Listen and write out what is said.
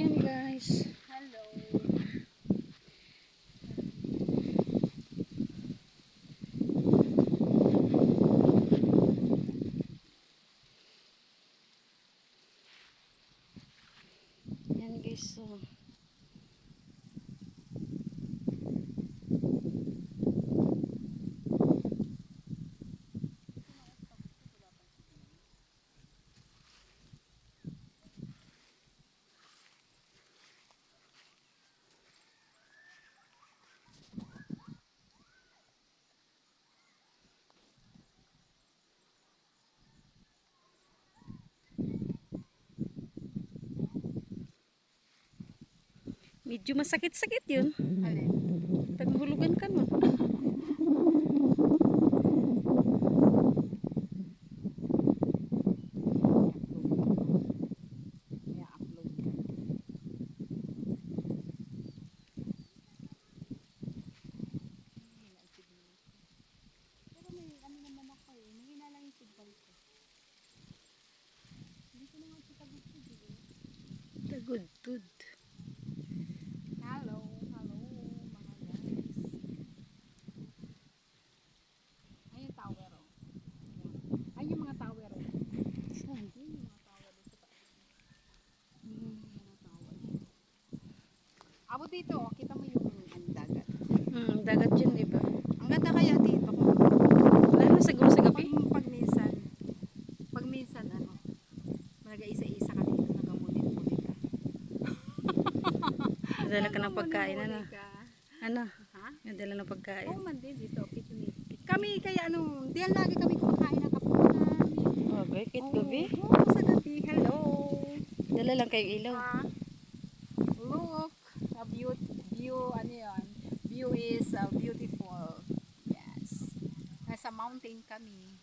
Yan guys. Hello. Yan guys. So, Medyo masakit-sakit yun. Alin? Pag mahulugan ka mo. Kaya upload ka. Mahina ang signal ko. Pero may ano naman ako eh. Mahina lang yung signal ko. Hindi ko naman sa tagod-tagod eh. Tagudtud. Hello, hello mga guys. Ay, yung tower oh. Yan. Ay, yung mga tower oh. Saan? Yun yung mga tower dito sa taas. Yun yung mga tower. Abo dito, oh, kita mo yung ang dagat. Hmm, dagat yun, di ba? Ang ganda kaya dito Lalo na siguro sa pag, gabi. pag minsan, pag minsan ano, nag-isa-isa ka dito, nagamuli-muli ka. Dala ka ng pagkain, ano? Ano? Ha? Dala ng pagkain. Oo man din dito, picnic. Kami kaya ano, di lagi kami kumakain ng kapunan. Oh, bakit gabi? Oo, oo, sa gabi. Hello. Dala lang kayong ilaw. Ah, is uh, beautiful. Yes. Nasa mountain kami.